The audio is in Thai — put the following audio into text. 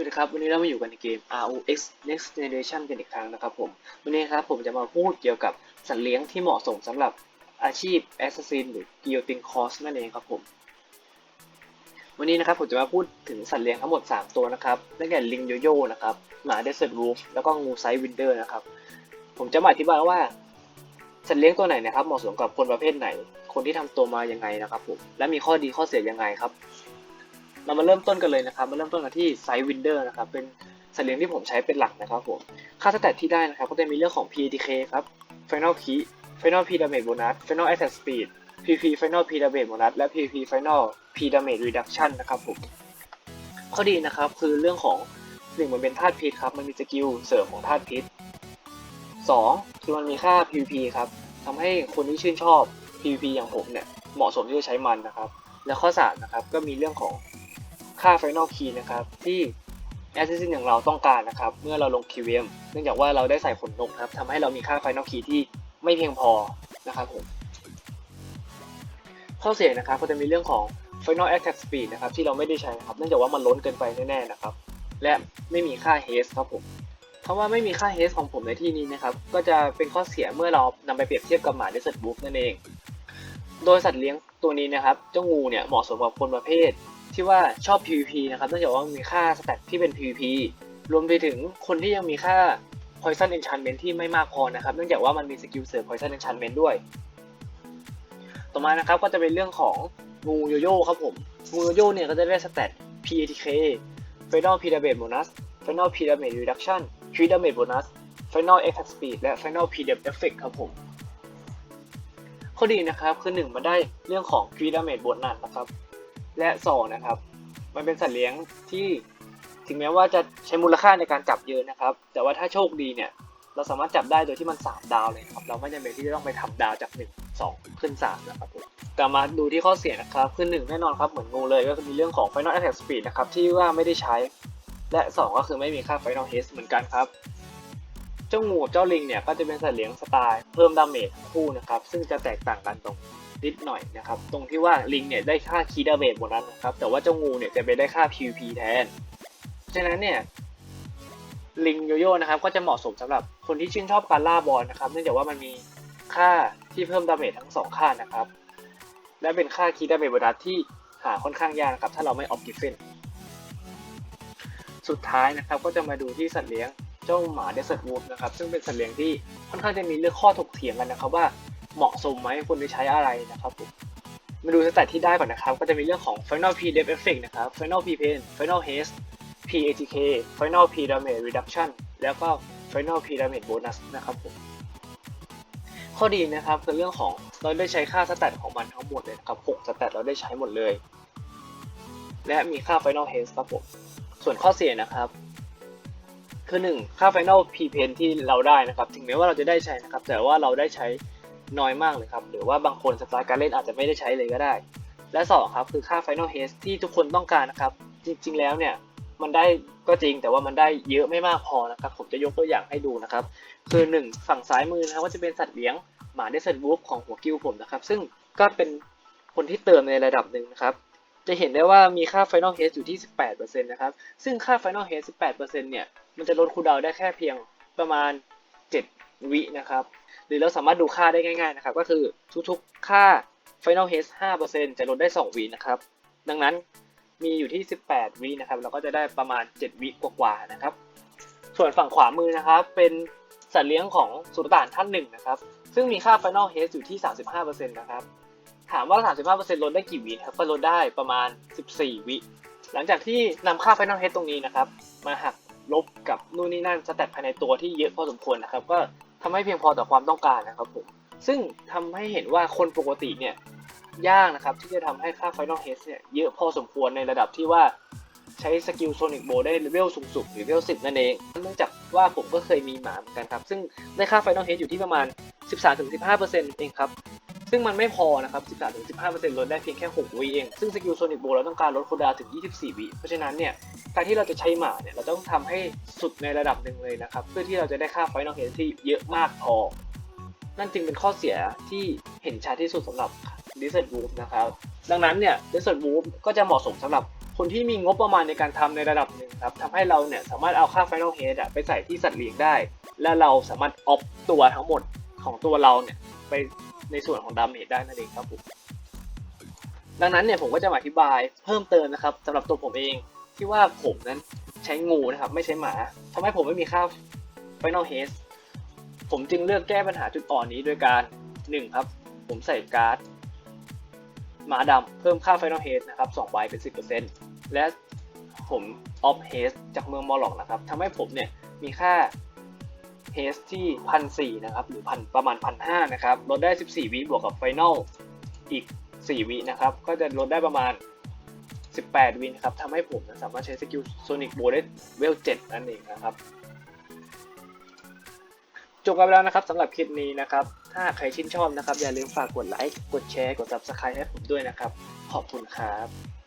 วัสดีครับ วันนี้เรามาอยู่กันในเกม ROX Next Generation กันอีกครั้งนะครับผม วันนี้ครับผมจะมาพูดเกี่ยวกับสัตว์เลี้ยงที่เหมาะสมสำหรับอาชีพ Assassin หรือ Guillotine Cross นั่นเองครับผม วันนี้นะครับผมจะมาพูดถึงสัตว์เลี้ยงทั้งหมด 3 ตัวนะครับได้แก่ลิงโยโย่นะครับ หมา Desert Wolf แล้วก็งูไซวินเดอร์นะครับ ผมจะมาอธิบายว่า สัตว์เลี้ยงตัวไหนนะครับเหมาะสมกับคนประเภทไหน คนที่ทำตัวมายังไงนะครับผม และมีข้อดีข้อเสียยังไงครับ เรามาเริ่มต้นกันเลยนะครับ มาเริ่มต้นกันที่ไซวินเดอร์นะครับ เป็นสัตว์เลี้ยงที่ผมใช้เป็นหลักนะครับผม ค่าสแตทที่ได้นะครับ ก็จะมีเรื่องของ PTK ครับ Final Key Final P Damage Bonus Final Attack Speed PP Final P Damage Bonus และ PP Final P Damage Reduction นะครับผม ข้อดีนะครับคือเรื่องของหนึ่งมันเป็นธาตุพิษครับ มันมีสกิลเสริมของธาตุพิษสองคือมันมีค่า PVP ครับทำให้คนที่ชื่นชอบ PVP อย่างผมเนี่ยเหมาะสมที่จะใช้มันนะครับ และข้อสามนะครับก็มีเรื่องของ ค่า Final Key นะครับ ที่ Assassin อย่างเราต้องการนะครับ เมื่อเราลง QM เนื่องจากว่าเราได้ใส่ขนนกครับทำให้เรามีค่า Final Key ที่ไม่เพียงพอนะครับผมข้อเสียนะครับก็จะมีเรื่องของ Final Attack Speed นะครับที่เราไม่ได้ใช้นะครับเนื่องจากว่ามันล้นเกินไปแน่ๆนะครับ และไม่มีค่า Haste ครับผมคำว่าไม่มีค่า Haste ของผมในที่นี้นะครับ ก็จะเป็นข้อเสียเมื่อเรานำไปเปรียบเทียบกับหมา Desert Wolf นั่นเอง โดยสัตว์เลี้ยงตัวนี้นะครับ เจ้างูเนี่ยเหมาะสมกับคนประเภท ที่ว่าชอบ PVP นะครับเนื่องจากว่ามีค่าสแตทที่เป็น PVP รวมไปถึงคนที่ยังมีค่า Poison Enchantment ที่ไม่มากพอนะครับ เนื่องจากว่ามันมีสกิลเสริม Poison Enchantment ด้วย ต่อมานะครับก็จะเป็นเรื่องของงูโยโย่ครับผมงูโยโย่เนี่ยก็จะได้สแตท PATK Final P Damage Bonus Final P Damage Reduction P Damage Bonus Final Attack Speed และ Final PDEffect ครับผมข้อดีนะครับคือ 1มันได้เรื่องของ P Damage Bonus นะครับ และ2นะครับ มันเป็นสัตว์เลี้ยงที่ถึงแม้ว่าจะใช้มูลค่าในการจับเยอะนะครับ แต่ว่าถ้าโชคดีเนี่ยเราสามารถจับได้โดยที่มัน 3 ดาวเลยครับ เราไม่จำเป็นที่จะต้องไปทำดาวจาก 1 2 ขึ้น 3 นะครับผมแต่มาดูที่ข้อเสียนะครับคือ1แน่นอนครับเหมือนงูเลยก็คือมีเรื่องของ Final Attack Speed นะครับ ที่ว่าไม่ได้ใช้ และ 2 ก็คือไม่มีค่า Final Haste เหมือนกันครับ เจ้างูกับเจ้าลิงเนี่ยก็จะเป็นสัตว์เลี้ยงสไตล์เพิ่มดาเมจคู่นะครับ ซึ่งจะแตกต่างกันตรง นิดหน่อยนะครับ ตรงที่ว่าลิงเนี่ยได้ค่าคีดาเมจหมดนั้นนะครับ แต่ว่าเจ้างูเนี่ยจะไปได้ค่า PVP แทน ฉะนั้นเนี่ยลิงโยโย่นะครับก็จะเหมาะสมสำหรับคนที่ชื่นชอบการล่าบอลนะครับ เนื่องจากว่ามันมีค่าที่เพิ่มดาเมจทั้งสองค่านะครับ และเป็นค่าคีดาเมจบดัสที่หาค่อนข้างยากครับถ้าเราไม่ออฟดิเฟนสุดท้ายนะครับก็จะมาดูที่สัตว์เลี้ยงเจ้าหมาเดสเซอร์วูฟนะครับซึ่งเป็นสัตว์เลี้ยงที่ค่อนข้างจะมีเรื่องข้อถกเถียงกันนะครับว่า เหมาะสมไหมควรจะใช้อะไรนะครับผมมาดูสแตทที่ได้ก่อนนะครับ ก็จะมีเรื่องของ Final P Depth Effect นะครับ Final P Pain Final Haste PATK Final P Damage Reduction แล้วก็ Final P Damage Bonus นะครับผมข้อดีนะครับคือเรื่องของเราได้ใช้ค่าสแตทของมันทั้งหมดเลยนะครับ6สแตทเราได้ใช้หมดเลย และมีค่า Final Haste ครับผมส่วนข้อเสียนะครับคือ 1 ค่า Final P Pain ที่เราได้นะครับ ถึงแม้ว่าเราจะได้ใช้นะครับ แต่ว่าเราได้ใช้ น้อยมากเลยครับ หรือว่าบางคนสไตล์การเล่นอาจจะไม่ได้ใช้เลยก็ได้ และ2ครับคือค่า Final h a s t ที่ทุกคนต้องการนะครับ จริง ๆ แล้วเนี่ยมันได้ก็จริงแต่ว่ามันได้เยอะไม่มากพอนะครับ ผมจะยกตัวอย่างให้ดูนะครับ คือ 1 ฝั่งซ้ายมือนะครับก็จะเป็นสัตว์เลี้ยงหมาเดซ e วูฟของหัวกิ้วผมนะครับ ซึ่งก็เป็นคนที่เติมในระดับหนึ่งนะครับ จะเห็นได้ว่ามีค่า Final h a s t อยู่ที่ 18%นะครับ ซึ่งค่า Final h a s t 18%เนี่ยมันจะลดคูดาวได้แค่เพียงประมาณ 7 วินะครับ หรือเราสามารถดูค่าได้ง่ายๆนะครับ ก็คือทุกๆค่า Final Haste 5%จะลดได้ 2 วินะครับ ดังนั้นมีอยู่ที่ 18 วินะครับ เราก็จะได้ประมาณ 7 วิกว่าๆนะครับ ส่วนฝั่งขวามือนะครับ เป็นสัตว์เลี้ยงของสุลต่านท่านหนึ่งนะครับ ซึ่งมีค่า Final Haste อยู่ที่ 35%นะครับ ถามว่า 35%ลดได้กี่วิครับ ก็ลดได้ประมาณ 14 วิ หลังจากที่นำค่า Final Haste ตรงนี้นะครับ มาหักลบกับนู่นนี่นั่นสแตทภายในตัวที่เยอะพอสมควรนะครับ ก็ ทำให้เพียงพอต่อความต้องการนะครับผมซึ่งทำให้เห็นว่าคนปกติเนี่ยยากนะครับที่จะทำให้ค่าไฟนอลเฮสเนี่ยเยอะพอสมควรในระดับที่ว่าใช้สกิลโซนิกโบได้เลเวลสูงสุดหรือเลเวสิบนั่นเองเนื่องจากว่าผมก็เคยมีหมาเหมือนกันครับ ซึ่งได้ค่าไฟนอลเฮดอยู่ที่ประมาณ 13-15%เองครับ ซึ่งมันไม่พอนะครับ 13-15%ลดได้เพียงแค่ 6 วิเอง ซึ่งสกิลโซนิกโบเราต้องการลดคูลดาถึง 24 วิ เพราะฉะนั้นเนี่ย การที่เราจะใช้หมาเนี่ย เราต้องทำให้สุดในระดับหนึ่งเลยนะครับ เพื่อที่เราจะได้ค่า Final Haste ที่เยอะมากพอ นั่นจึงเป็นข้อเสียที่เห็นชัดที่สุดสำหรับ Desert Wolf นะครับ ดังนั้นเนี่ย Desert Wolf ก็จะเหมาะสมสำหรับคนที่มีงบประมาณในการทำในระดับหนึ่งครับทำให้เราเนี่ยสามารถเอาค่า Final Head อะไปใส่ที่สัตว์เลี้ยงได้ และเราสามารถออฟตัวทั้งหมดของตัวเราเนี่ยไป ในส่วนของดาเมจได้นั่นเองครับผมดังนั้นเนี่ยผมก็จะมาอธิบายเพิ่มเติมนะครับสำหรับตัวผมเองที่ว่าผมนั้นใช้งูนะครับไม่ใช้หมาทำให้ผมไม่มีค่า Final Head ผมจึงเลือกแก้ปัญหาจุดอ่อนนี้โดยการหนึ่งครับ ผมใส่การ์ดหมาดำเพิ่มค่า Final Head นะครับ2ใบเป็น 10%และผมออฟเฮสจากเมืองมอลล็อกนะครับทำให้ผมเนี่ยมีค่า เฮสที่พันสี่นะครับหรือพันประมาณพันห้านะครับลดได้ 14 วิบวกกับไฟนอลอีก 4 วินะครับ ก็จะลดได้ประมาณ 18 วินครับทำให้ผมสามารถใช้สกิลโซนิกโบได้เวล7นั่นเองนะครับจบกันไปแล้วนะครับสำหรับคลิปนี้นะครับ ถ้าใครชื่นชอบนะครับ อย่าลืมฝากกดไลค์ กดแชร์ กด subscribe ให้ผมด้วยนะครับ ขอบคุณครับ